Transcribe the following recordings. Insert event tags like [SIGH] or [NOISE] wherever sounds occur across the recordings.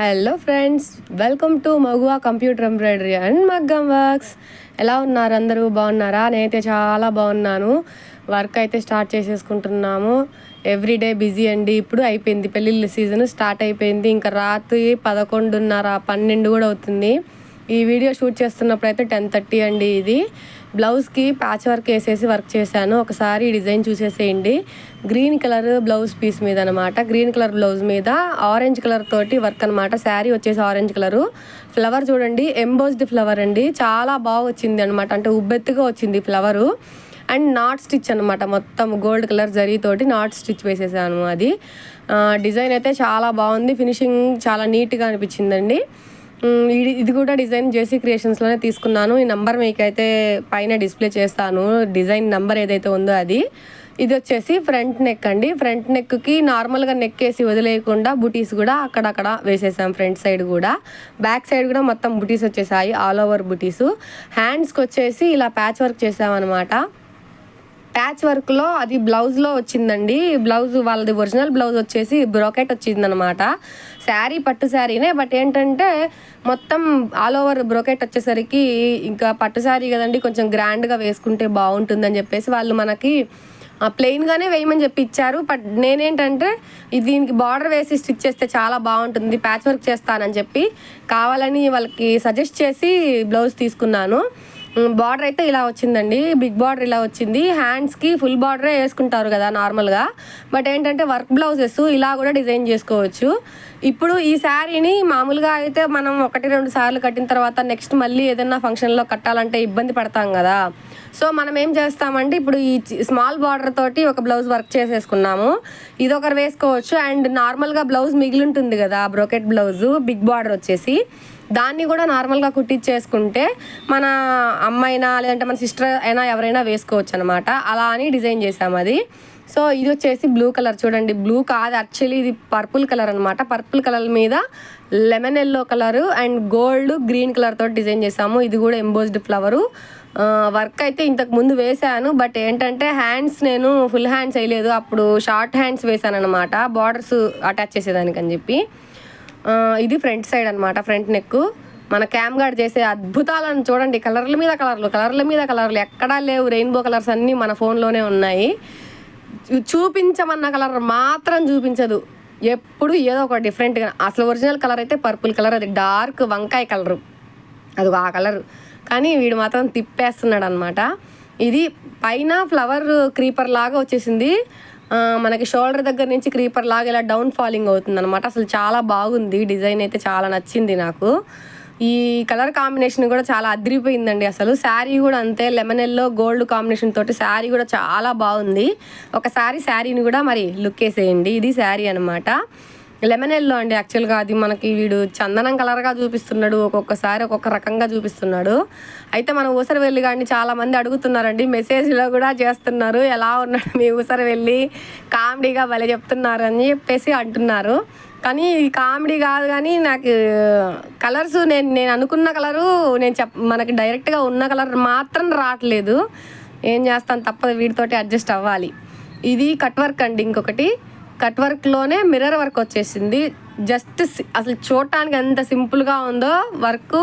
Hello friends welcome to Maguva computer embroidery and మగ్గం works ఎలా ఉన్నారు అందరూ? బాగున్నారా? నేనైతే చాలా బాగున్నాను. వర్క్ అయితే స్టార్ట్ చేసేసుకుంటున్నాము. ఎవ్రీడే బిజీ అండి. ఇప్పుడు అయిపోయింది పెళ్ళిళ్ళ సీజన్ స్టార్ట్ అయిపోయింది. ఇంకా రాత్రి పదకొండున్నర పన్నెండు కూడా అవుతుంది. ఈ వీడియో షూట్ చేస్తున్నప్పుడు అయితే టెన్ థర్టీ అండి ఇది. బ్లౌజ్కి ప్యాచ్ వర్క్ వేసేసి వర్క్ చేశాను. ఒకసారి డిజైన్ చూసేసేయండి. గ్రీన్ కలర్ బ్లౌజ్ పీస్ మీద అనమాట గ్రీన్ కలర్ బ్లౌజ్ మీద ఆరెంజ్ కలర్ తోటి వర్క్ అనమాట. శారీ వచ్చేసి ఆరెంజ్ కలరు. ఫ్లవర్ చూడండి ఎంబోస్డ్ ఫ్లవర్ అండి. చాలా బాగా వచ్చింది అనమాట. అంటే ఉబ్బెత్తుగా వచ్చింది ఫ్లవరు. అండ్ నాట్ స్టిచ్ అనమాట. మొత్తం గోల్డ్ కలర్ జరీతోటి నాట్ స్టిచ్ వేసేసాను అది. డిజైన్ అయితే చాలా బాగుంది. ఫినిషింగ్ చాలా నీట్గా అనిపించిందండి. ఇది ఇది కూడా డిజైన్ జేసీ క్రియేషన్స్లోనే తీసుకున్నాను. ఈ నంబర్ మీకైతే పైన డిస్ప్లే చేస్తాను. డిజైన్ నంబర్ ఏదైతే ఉందో అది. ఇది వచ్చేసి ఫ్రంట్ నెక్ అండి. ఫ్రంట్ నెక్కి నార్మల్గా నెక్ వేసి వదిలేయకుండా బుటీస్ కూడా అక్కడక్కడ వేసేసాం ఫ్రంట్ సైడ్ కూడా. బ్యాక్ సైడ్ కూడా మొత్తం బుటీస్ వచ్చేసాయి. ఆల్ ఓవర్ బుటీస్. హ్యాండ్స్కి వచ్చేసి ఇలా ప్యాచ్ వర్క్ చేసామన్నమాట. ప్యాచ్ వర్క్లో అది బ్లౌజ్లో వచ్చిందండి. బ్లౌజ్ వాళ్ళది ఒరిజినల్ బ్లౌజ్ వచ్చేసి బ్రోకెట్ వచ్చిందనమాట శారీ పట్టు శారీనే. బట్ ఏంటంటే మొత్తం ఆల్ ఓవర్ బ్రోకెట్ వచ్చేసరికి ఇంకా పట్టు శారీ కదండి కొంచెం గ్రాండ్గా వేసుకుంటే బాగుంటుందని చెప్పేసి వాళ్ళు మనకి ఆ, ప్లెయిన్గానే వేయమని చెప్పి ఇచ్చారు. బట్ నేనేంటంటే దీనికి బార్డర్ వేసి స్టిచ్ చేస్తే చాలా బాగుంటుంది ప్యాచ్ వర్క్ చేస్తానని చెప్పి కావాలని వాళ్ళకి సజెస్ట్ చేసి బ్లౌజ్ తీసుకున్నాను. బార్డర్ అయితే ఇలా వచ్చిందండి. బిగ్ బార్డర్ ఇలా వచ్చింది. హ్యాండ్స్కి ఫుల్ బార్డరే వేసుకుంటారు కదా నార్మల్గా. బట్ ఏంటంటే వర్క్ బ్లౌజెస్ ఇలా కూడా డిజైన్ చేసుకోవచ్చు. ఇప్పుడు ఈ శారీని మామూలుగా అయితే మనం ఒకటి రెండు సార్లు కట్టిన తర్వాత నెక్స్ట్ మళ్ళీ ఏదైనా ఫంక్షన్లో కట్టాలంటే ఇబ్బంది పడతాం కదా. సో మనం ఏం చేస్తామంటే ఇప్పుడు ఈ స్మాల్ బార్డర్ తోటి ఒక బ్లౌజ్ వర్క్ చేసేసుకున్నాము. ఇది ఒకరు వేసుకోవచ్చు. అండ్ నార్మల్గా బ్లౌజ్ మిగిలి ఉంటుంది కదా బ్రోకెట్ బ్లౌజ్ బిగ్ బార్డర్ వచ్చేసి. దాన్ని కూడా నార్మల్గా కుట్టించేసుకుంటే మన అమ్మైనా లేదంటే మన సిస్టర్ అయినా ఎవరైనా వేసుకోవచ్చు అనమాట అలా అని డిజైన్ చేసాము అది. సో ఇది వచ్చేసి బ్లూ కలర్. చూడండి బ్లూ కాదు యాక్చువల్లీ ఇది పర్పుల్ కలర్ అనమాట పర్పుల్ కలర్ మీద lemon yellow colour and gold green colour తోటి డిజైన్ చేసాము ఇది కూడా ఎంబోస్డ్ ఫ్లవరు. వర్క్ అయితే ఇంతకు ముందు వేసాను బట్ ఏంటంటే హ్యాండ్స్ నేను ఫుల్ హ్యాండ్స్ వేయలేదు. అప్పుడు షార్ట్ హ్యాండ్స్ వేసాను అనమాట బార్డర్స్ అటాచ్ చేసేదానికి అని చెప్పి. ఇది ఫ్రంట్ సైడ్ అనమాట ఫ్రంట్ నెక్ మన క్యామ్ గార్డ్ చేసే అద్భుతాలను చూడండి కలర్ల మీద కలర్లు కలర్ల మీద కలర్లు ఎక్కడా లేవు. రెయిన్బో కలర్స్ అన్నీ మన ఫోన్లోనే ఉన్నాయి. చూపించమన్న కలర్ మాత్రం చూపించదు. ఎప్పుడు ఏదో ఒక డిఫరెంట్గా అసలు ఒరిజినల్ కలర్ అయితే పర్పుల్ కలర్ అది డార్క్ వంకాయ కలరు. అది ఆ కలర్. కానీ వీడు మాత్రం తిప్పేస్తున్నాడు అనమాట ఇది పైన ఫ్లవర్ క్రీపర్ లాగా వచ్చేసింది. మనకి షోల్డర్ దగ్గర నుంచి క్రీపర్ లాగా ఇలా డౌన్ ఫాలింగ్ అవుతుంది అనమాట అసలు చాలా బాగుంది. డిజైన్ అయితే చాలా నచ్చింది నాకు. ఈ కలర్ కాంబినేషన్ కూడా చాలా అదిరిపోయిందండి అసలు. శారీ కూడా అంతే. లెమన్ ఎల్లో గోల్డ్ కాంబినేషన్ తోటి శారీ కూడా చాలా బాగుంది. ఒకసారి శారీని కూడా మరి లుక్ వేసేయండి. ఇది శారీ అనమాట లెమన్ ఎల్లో అండి యాక్చువల్గా అది మనకి వీడు చందనం కలర్గా చూపిస్తున్నాడు ఒక్కొక్కసారి ఒక్కొక్క రకంగా చూపిస్తున్నాడు. అయితే మన ఊసరి వెళ్ళి కానీ చాలామంది అడుగుతున్నారండి మెసేజ్లో కూడా చేస్తున్నారు ఎలా ఉన్నాడు మీ ఊసరి వెళ్ళి కామెడీగా భలే చెప్తున్నారు అని చెప్పేసి అంటున్నారు. కానీ ఇది కామెడీ కాదు కానీ నాకు కలర్స్ నేను నేను అనుకున్న కలరు నేను చెప్ మనకి డైరెక్ట్గా ఉన్న కలర్ మాత్రం రావట్లేదు. ఏం చేస్తాను తప్పదు వీటితోటి అడ్జస్ట్ అవ్వాలి. ఇది కట్ వర్క్ అండి ఇంకొకటి. కట్ వర్క్లోనే మిర్రర్ వర్క్ వచ్చేసింది. జస్ట్ అసలు చూడటానికి ఎంత సింపుల్గా ఉందో వర్క్.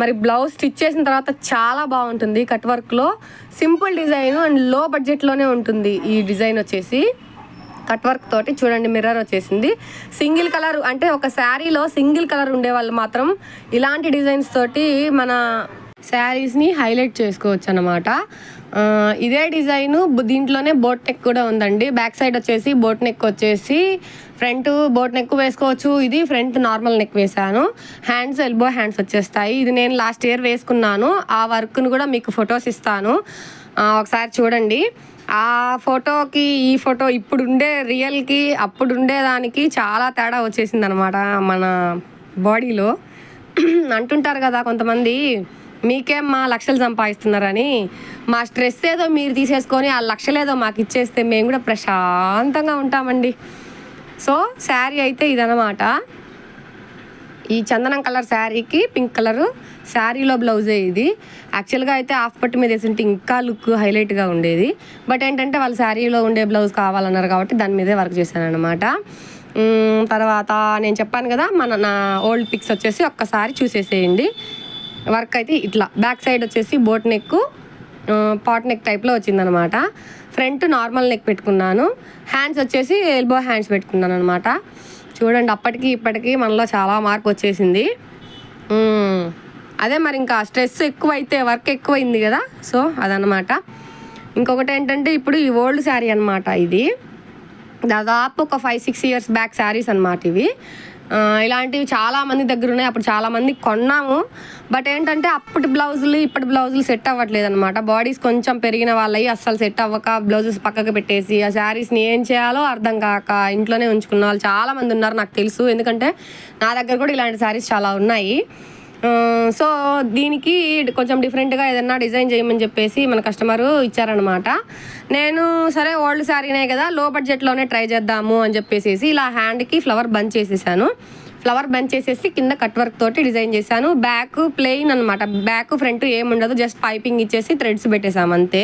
మరి బ్లౌజ్ స్టిచ్ చేసిన తర్వాత చాలా బాగుంటుంది కట్ వర్క్లో సింపుల్ డిజైన్ అండ్లో బడ్జెట్లోనే ఉంటుంది ఈ డిజైన్ వచ్చేసి. కట్ వర్క్ తోటి చూడండి మిర్రర్ వచ్చేసింది. సింగిల్ కలర్ అంటే ఒక శారీలో సింగిల్ కలర్ ఉండే వాళ్ళు మాత్రం ఇలాంటి డిజైన్స్ తోటి మన శారీస్ని హైలైట్ చేసుకోవచ్చు అనమాట ఇదే డిజైన్ దీంట్లోనే బోట్ నెక్ కూడా ఉందండి. బ్యాక్ సైడ్ వచ్చేసి బోట్ నెక్ వచ్చేసి ఫ్రంట్ బోట్ నెక్ వేసుకోవచ్చు. ఇది ఫ్రంట్ నార్మల్ నెక్ వేసాను హ్యాండ్స్ ఎల్బో హ్యాండ్స్ వచ్చేస్తాయి. ఇది నేను లాస్ట్ ఇయర్ వేసుకున్నాను. ఆ వర్క్ను కూడా మీకు ఫొటోస్ ఇస్తాను. ఒకసారి చూడండి. ఆ ఫోటోకి ఈ ఫోటో ఇప్పుడు ఉండే రియల్కి అప్పుడు ఉండేదానికి చాలా తేడా వచ్చేసింది అనమాట మన బాడీలో. [CLEARS THROAT] అంటుంటారు కదా కొంతమంది మీకేం మా లక్షలు సంపాదిస్తున్నారని మా స్ట్రెస్ ఏదో మీరు తీసేసుకొని ఆ లక్షలేదో మాకు ఇచ్చేస్తే మేము కూడా ప్రశాంతంగా ఉంటామండి. సో శారీ అయితే ఇదనమాట ఈ చందనం కలర్ శారీకి పింక్ కలరు శారీలో బ్లౌజే ఇది. యాక్చువల్గా అయితే హాఫ్ పట్టు మీద వేసింటే ఇంకా లుక్ హైలైట్గా ఉండేది. బట్ ఏంటంటే వాళ్ళు శారీలో ఉండే బ్లౌజ్ కావాలన్నారు కాబట్టి దాని మీదే వర్క్ చేశాను అనమాట తర్వాత నేను చెప్పాను కదా మన నా ఓల్డ్ పిక్స్ వచ్చేసి ఒక్కసారి చూసేసేయండి. వర్క్ అయితే ఇట్లా. బ్యాక్ సైడ్ వచ్చేసి బోట్ నెక్ పాట్ నెక్ టైప్లో వచ్చిందనమాట. ఫ్రంట్ నార్మల్ నెక్ పెట్టుకున్నాను. హ్యాండ్స్ వచ్చేసి ఎల్బో హ్యాండ్స్ పెట్టుకున్నాను అనమాట చూడండి అప్పటికి ఇప్పటికి మనలో చాలా మార్పు వచ్చేసింది. అదే మరి ఇంకా స్ట్రెస్ ఎక్కువైతే వర్క్ ఎక్కువైంది కదా? సో అదనమాట. ఇంకొకటి ఏంటంటే ఇప్పుడు ఈ ఓల్డ్ శారీ అనమాట ఇది. దాదాపు ఒక five six years back saris అనమాట ఇవి. ఇలాంటివి చాలా మంది దగ్గర ఉన్నాయి. అప్పుడు చాలా మంది కొన్నాము. బట్ ఏంటంటే అప్పటి బ్లౌజులు ఇప్పటి బ్లౌజులు సెట్ అవ్వట్లేదు అనమాట బాడీస్ కొంచెం పెరిగిన వాళ్ళవి అస్సలు సెట్ అవ్వక బ్లౌజెస్ పక్కకు పెట్టేసి ఆ శారీస్ని ఏం చేయాలో అర్థం కాక ఇంట్లోనే ఉంచుకున్న వాళ్ళు చాలా మంది ఉన్నారు నాకు తెలుసు. ఎందుకంటే నా దగ్గర కూడా ఇలాంటి శారీస్ చాలా ఉన్నాయి. సో దీనికి కొంచెం డిఫరెంట్గా ఏదన్నా డిజైన్ చేయమని చెప్పేసి మన కస్టమరు ఇచ్చారనమాట నేను సరే ఓల్డ్ శారీనే కదా లో బడ్జెట్లోనే ట్రై చేద్దాము అని చెప్పేసి ఇలా హ్యాండ్కి ఫ్లవర్ బంద్ చేసేసాను. ఫ్లవర్ బంద్ చేసేసి కింద కట్ వర్క్ తోటి డిజైన్ చేశాను. బ్యాక్ ప్లెయిన్ అనమాట బ్యాక్ ఫ్రంట్ ఏముండదు జస్ట్ పైపింగ్ ఇచ్చేసి థ్రెడ్స్ పెట్టేసాము అంతే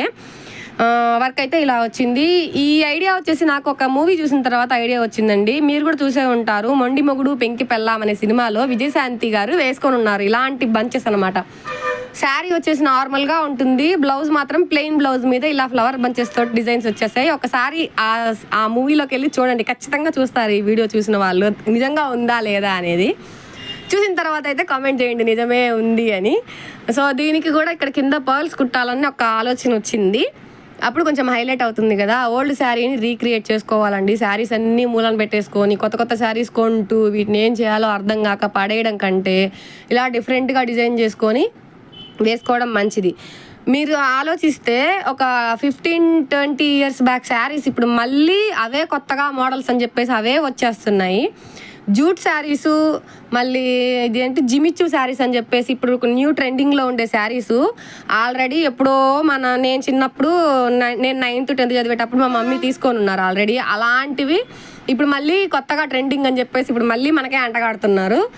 వర్క్ అయితే ఇలా వచ్చింది. ఈ ఐడియా వచ్చేసి నాకు ఒక మూవీ చూసిన తర్వాత ఐడియా వచ్చిందండి. మీరు కూడా చూసే ఉంటారు. మొండి మొగుడు పెంకి పెళ్ళాం అనే సినిమాలో విజయశాంతి గారు వేసుకొని ఉన్నారు. ఇలాంటి బంచెస్ అనమాట శారీ వచ్చేసి నార్మల్గా ఉంటుంది. బ్లౌజ్ మాత్రం ప్లెయిన్ బ్లౌజ్ మీద ఇలా ఫ్లవర్ బంచెస్ తోటి డిజైన్స్ వచ్చేసాయి. ఒకసారి ఆ ఆ మూవీలోకి వెళ్ళి చూడండి. ఖచ్చితంగా చూస్తారు ఈ వీడియో చూసిన వాళ్ళు. నిజంగా ఉందా లేదా అనేది. చూసిన తర్వాత అయితే కామెంట్ చేయండి. నిజమే ఉంది అని. సో దీనికి కూడా ఇక్కడ కింద పర్ల్స్ కుట్టాలని ఒక ఆలోచన వచ్చింది. అప్పుడు కొంచెం హైలైట్ అవుతుంది కదా. ఓల్డ్ శారీని రీక్రియేట్ చేసుకోవాలండి. శారీస్ అన్నీ మూలన పెట్టేసుకొని కొత్త కొత్త శారీస్ కొంటూ వీటిని ఏం చేయాలో అర్థం కాక పడేయడం కంటే ఇలా డిఫరెంట్గా డిజైన్ చేసుకొని వేసుకోవడం మంచిది. మీరు ఆలోచిస్తే ఒక fifteen twenty years back saris ఇప్పుడు మళ్ళీ అవే కొత్తగా మోడల్స్ అని చెప్పేసి అవే వచ్చేస్తున్నాయి. జూట్ శారీస్ మళ్ళీ ఇదేంటి జిమిచ్చు శారీస్ అని చెప్పేసి ఇప్పుడు న్యూ ట్రెండింగ్లో ఉండే శారీస్. ఆల్రెడీ ఎప్పుడో మన నేను చిన్నప్పుడు నై- నేను నైన్త్ టెన్త్ చదివేటప్పుడు మా మమ్మీ తీసుకొని ఉన్నారు ఆల్రెడీ. అలాంటివి ఇప్పుడు మళ్ళీ కొత్తగా ట్రెండింగ్ అని చెప్పేసి ఇప్పుడు మళ్ళీ మనకే అంటగాడుతున్నారు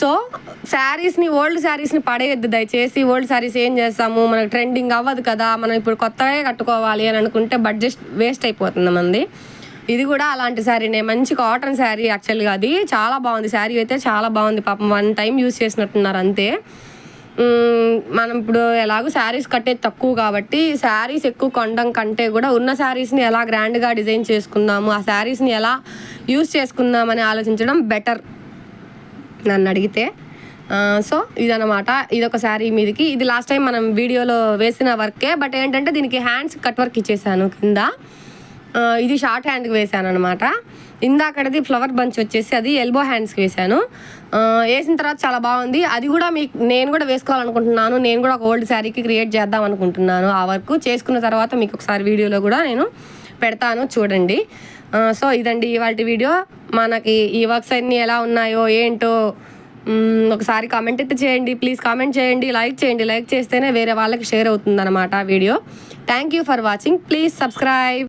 సో శారీస్ని ఓల్డ్ శారీస్ని పడేయద్దు దయచేసి. ఓల్డ్ శారీస్ ఏం చేస్తాము? మనకు ట్రెండింగ్ అవ్వదు కదా. మనం ఇప్పుడు కొత్తగా కట్టుకోవాలి అని అనుకుంటే బడ్జెట్ వేస్ట్ అయిపోతుంది మంది. ఇది కూడా అలాంటి శారీనే మంచి కాటన్ శారీ యాక్చువల్గా అది. చాలా బాగుంది. శారీ అయితే చాలా బాగుంది. పాపం వన్ టైం యూస్ చేసినట్టున్నారు అంతే. మనం ఇప్పుడు ఎలాగో శారీస్ కట్టేది తక్కువ కాబట్టి శారీస్ ఎక్కువ కొనడం కంటే కూడా ఉన్న శారీస్ని ఎలా గ్రాండ్గా డిజైన్ చేసుకుందాము ఆ శారీస్ని ఎలా యూస్ చేసుకుందామని ఆలోచించడం బెటర్ నన్ను అడిగితే. సో ఇదనమాట ఇదొక శారీ మీదకి. ఇది లాస్ట్ టైం మనం వీడియోలో వేసిన వర్కే బట్ ఏంటంటే దీనికి హ్యాండ్స్ కట్ వర్క్ ఇచ్చేసాను కింద. ఇది షార్ట్ హ్యాండ్కి వేసాను అనమాట ఇందాకటిది ఫ్లవర్ బంచ్ వచ్చేసి అది ఎల్బో హ్యాండ్స్కి వేసాను వేసిన తర్వాత చాలా బాగుంది. అది కూడా మీకు నేను కూడా వేసుకోవాలనుకుంటున్నాను. నేను కూడా ఒక ఓల్డ్ శారీకి క్రియేట్ చేద్దాం అనుకుంటున్నాను ఆ వర్క్. చేసుకున్న తర్వాత మీకు ఒకసారి వీడియోలో కూడా నేను పెడతాను చూడండి. సో ఇదండి ఇవాళ వీడియో. మనకి ఈ వర్క్స్ అన్నీ ఎలా ఉన్నాయో ఏంటో ఒకసారి కామెంట్ అయితే చేయండి. ప్లీజ్ కామెంట్ చేయండి. లైక్ చేయండి. లైక్ చేస్తేనే వేరే వాళ్ళకి షేర్ అవుతుంది అనమాట video. Thank you for watching please subscribe